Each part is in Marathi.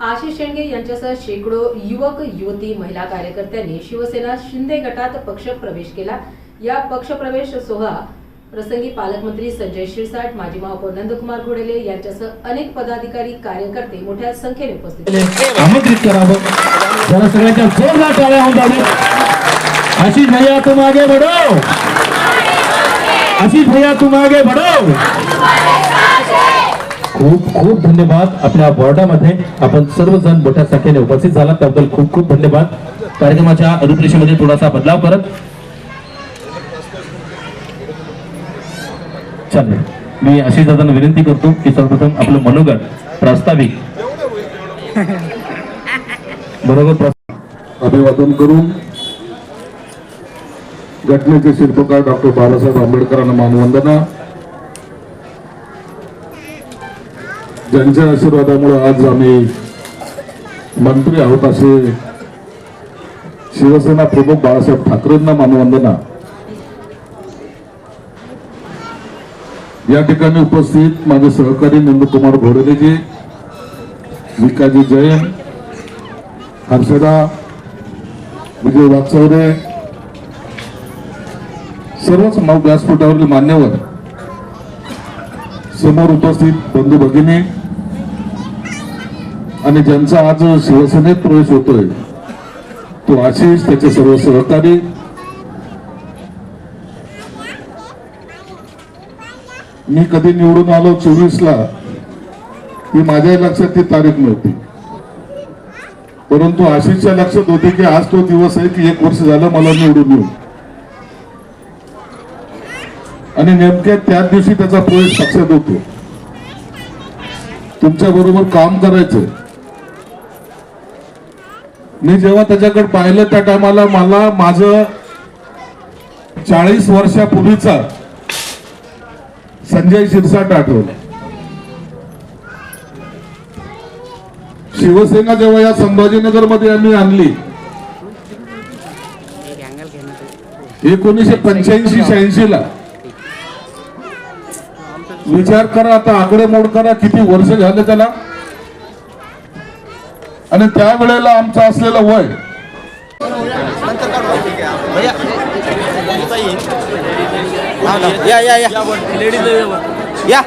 आशिष शेंडगे यांच्यासह शेकडो युवक युवती महिला कार्यकर्त्यांनी शिवसेना शिंदे गटात पक्ष प्रवेश केला. या पक्षप्रवेश सोहळा प्रसंगी पालकमंत्री संजय शिरसाट माजी महापौर नंदकुमार घोडेले यांच्यासह अनेक पदाधिकारी कार्यकर्ते मोठ्या संख्येने उपस्थित होते. आमंत्रित करावं. सगळ्यांच्या जोरदार टाळ्या होऊन जावे. भैया तुम आगे बढ़ो आशिष भैया तुम आगे बढ़ो खूप खूप धन्यवाद आपल्या वॉर्डामध्ये. आपण सर्वजण मोठ्या संख्येने उपस्थित झाला त्याबद्दल खूप खूप धन्यवाद. कार्यक्रमाच्या रूपरेषेमध्ये थोडासा बदलाव करत. चालेल मी आशिष दादांना विनंती करतो की सर्वप्रथम आपलं मनोगत प्रास्ताविक. बरोबर अभिवादन करून घटनेचे शिल्पकार डॉक्टर बाबासाहेब आंबेडकरांना मानवंदना. ज्यांच्या आशीर्वादामुळे आज आम्ही मंत्री आहोत असे शिवसेना प्रमुख बाळासाहेब ठाकरेंना मानवंदना. या ठिकाणी उपस्थित माझे सहकारी नंदकुमार घोडलेजी विकाजी जैन हर्षदा विजय वाचवरे सर्वच व्यासपीठावरील मान्यवर समोर उपस्थित बंधू भगिनी आणि ज्यांचा आज शिवसेनेत प्रवेश होतोय तो आशिष त्याचे सर्व सहकारी. मी कधी निवडून आलो चोवीस ला ही माझ्या लक्षात ती तारीख नव्हती. परंतु आशिषच्या लक्षात होते की आज तो दिवस आहे की एक वर्ष झालं मला निवडून येऊ आणि नेमक्या त्याच दिवशी त्याचा प्रवेश लक्षात होतो. तुमच्या बरोबर काम करायचं मी जेव्हा त्याच्याकडे पाहिलं त्या टायमाला मला माझं चाळीस वर्षापूर्वीचा संजय शिरसाट आठवलं. शिवसेना जेव्हा या संभाजीनगरमध्ये आम्ही आणली एकोणीसशे पंच्याऐंशी शहाऐंशी ला विचार करा आता आकडेमोड करा किती वर्ष झाले त्याला? आणि त्यावेळेला आमचं असलेलं वय. या या या. या.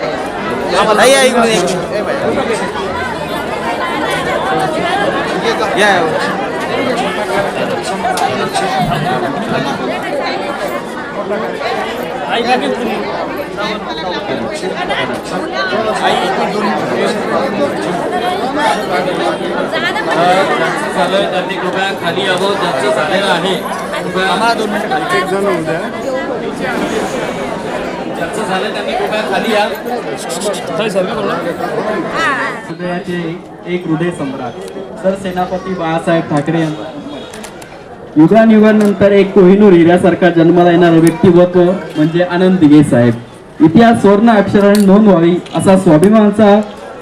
झालं त्यांनी कृपया खाली यावं ज्यांचं झालेलं आहे कृपया आम्हाला दोन मिनिटं ज्यांचं झालं त्यांनी कृपया खाली या हृदयाचे एक हृदय सम्राट सरसेनापती बाळासाहेब ठाकरे यांचा युगानयुगानंतर एक कोहिनूर हिऱ्यासारखा जन्माला येणारं व्यक्तिमत्व म्हणजे आनंद दिघे साहेब. इतिहास सुवर्ण अक्षराने नोंद व्हावी असा स्वाभिमानाचा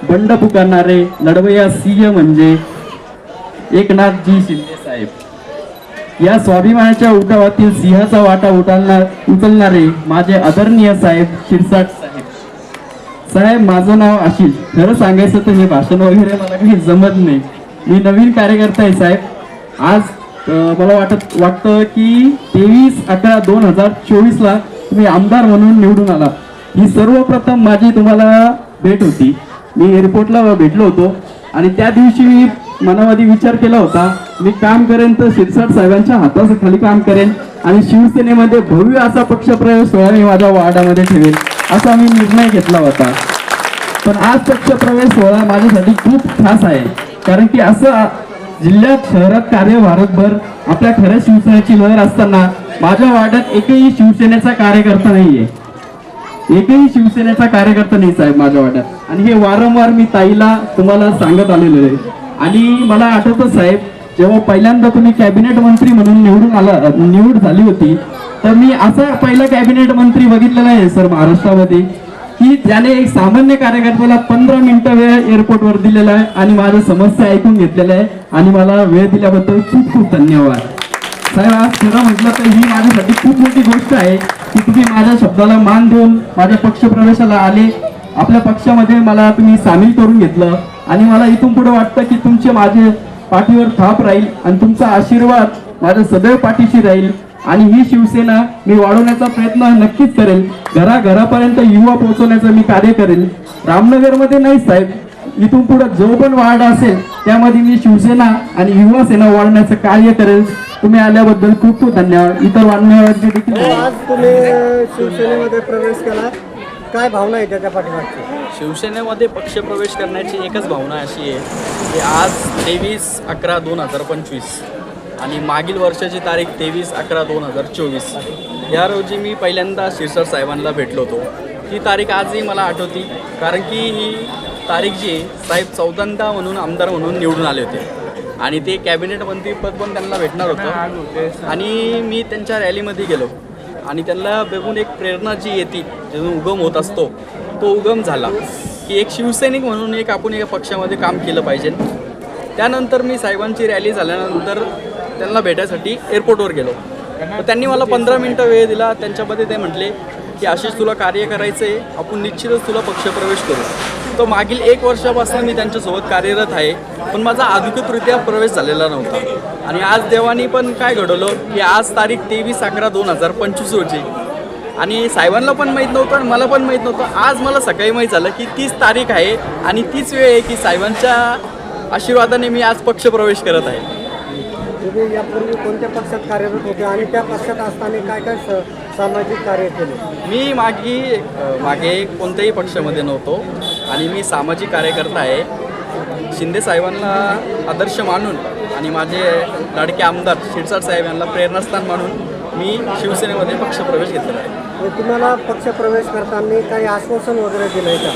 बंड पुकारणारे लढवया सिंह म्हणजे एकनाथजी शिंदे साहेब. या स्वाभिमानाच्या उठावातील सिंहाचा वाटा उचलणार उचलणारे माझे आदरणीय साहेब शिरसाट साहेब. साहेब माझं नाव आशिष खरं सांगायचं तर हे भाषण वगैरे मला काही जमत नाही. मी नवीन कार्यकर्ता आहे साहेब. आज मला वाटत वाटतं की तेवीस अकरा दोन हजार चोवीसला तुम्ही आमदार म्हणून निवडून आला ही सर्वप्रथम माझी तुम्हाला भेट होती. मी एअरपोर्टला भेटलो होतो आणि त्या दिवशी मी मनामध्ये विचार केला होता मी काम करेन तर शिरसाट साहेबांच्या हाताखाली काम करेन आणि शिवसेनेमध्ये भव्य असा पक्षप्रवेश सोहळा मी माझ्या वार्डामध्ये ठेवेल असा मी निर्णय घेतला होता. पण आज पक्षप्रवेश सोहळा माझ्यासाठी खूप खास आहे. कारण की असं जिल्ह्यात शहरात कार्य भारतभर आपल्या खऱ्या शिवसेनेची लहर असताना माझ्या वार्डात एकही शिवसेनेचा कार्यकर्ता नाहीये. एकही शिवसेनेचा कार्यकर्ता नाही साहेब माझ्या वाट्यात. आणि हे वारंवार मी ताईला तुम्हाला सांगत आलेलो आहे. आणि मला आठवतं साहेब जेव्हा पहिल्यांदा तुम्ही कॅबिनेट मंत्री म्हणून निवडून आला निवड झाली होती तर मी असा पहिला कॅबिनेट मंत्री बघितलेला आहे सर महाराष्ट्रामध्ये की ज्याने एक सामान्य कार्यकर्त्याला पंधरा मिनिटं वेळ एअरपोर्टवर दिलेला आहे आणि माझ्या समस्या ऐकून घेतलेल्या आहे आणि मला वेळ दिल्याबद्दल खूप खूप धन्यवाद. साहेब आज खरं म्हटलं तर ही माझ्यासाठी खूप मोठी गोष्ट आहे. की तुम्ही माझ्या शब्दाला मान देऊन माझ्या पक्षप्रवेशाला आले. आपल्या पक्षामध्ये मला तुम्ही सामील करून घेतलं. आणि मला इथून पुढे वाटतं की तुमचे माझे पाठीवर थाप राहील आणि तुमचा आशीर्वाद माझ्या सदैव पाठीशी राहील. आणि ही शिवसेना मी वाढवण्याचा प्रयत्न नक्कीच करेल. घराघरापर्यंत युवा पोहोचवण्याचं मी कार्य करेल. रामनगरमध्ये नाही साहेब. इथून पुढे जो पण वार्ड असेल त्यामध्ये मी शिवसेना आणि युवा सेना वाढवण्याचं कार्य करेल. तुम्ही आल्याबद्दल खूप खूप धन्यवाद. इतर मान्यवरांचे देखील. आज तुम्ही शिवसेनेमध्ये प्रवेश केला. काय भावना आहे त्याच्या पाठीमागची? शिवसेनेमध्ये पक्षप्रवेश करण्याची एकच भावना अशी आहे की आज तेवीस अकरा दोन हजार पंचवीस आणि मागील वर्षाची तारीख तेवीस अकरा दोन हजार चोवीस. या रोजी मी पहिल्यांदा शिरसाट साहेबांना भेटलो होतो. ती तारीख आजही मला आठवती कारण की ही तारीखजी साहेब चौदांदा म्हणून आमदार म्हणून निवडून आले होते. आणि ते कॅबिनेट मंत्रीपद पण त्यांना भेटणार होतं. आणि मी त्यांच्या रॅलीमध्ये गेलो. आणि त्यांना बघून एक प्रेरणा जी येते जिथून उगम होत असतो तो उगम झाला. की एक शिवसैनिक म्हणून एक आपण एका पक्षामध्ये काम केलं पाहिजे. त्यानंतर मी साहेबांची रॅली झाल्यानंतर त्यांना भेटायसाठी एअरपोर्टवर गेलो. त्यांनी मला पंधरा मिनटं वेळ दिला. त्यांच्यामध्ये ते म्हटले की आशिष तुला कार्य करायचं आहे आपण निश्चितच तुला पक्षप्रवेश करू. तो मागील एक वर्षापासून मी त्यांच्यासोबत कार्यरत आहे. पण माझा अधिकृतरित्या प्रवेश झालेला नव्हता. आणि आज देवानी पण काय घडवलं की आज तारीख तेवीस अकरा दोन हजार पंचवीस रोजी. आणि साहेबांना पण माहीत नव्हतं आणि मला पण माहीत नव्हतं. आज मला सकाळी माहीत झालं की तीच तारीख आहे आणि तीच वेळ आहे की साहेबांच्या आशीर्वादाने मी आज पक्षप्रवेश करत आहे. तुम्ही यापूर्वी कोणत्या पक्षात कार्यरत होते आणि त्या पक्षात असताना काय काय सामाजिक कार्य केले? मी मागे मागे कोणत्याही पक्षामध्ये नव्हतो. आणि मी सामाजिक कार्यकर्ता आहे. शिंदे साहेबांना आदर्श मानून आणि माझे लाडके आमदार शिरसाट साहेब यांना प्रेरणास्थान मानून मी शिवसेनेमध्ये पक्षप्रवेश घेतलेला आहे. तुम्हाला पक्ष प्रवेश करताना काही आश्वासन वगैरे दिलंय का?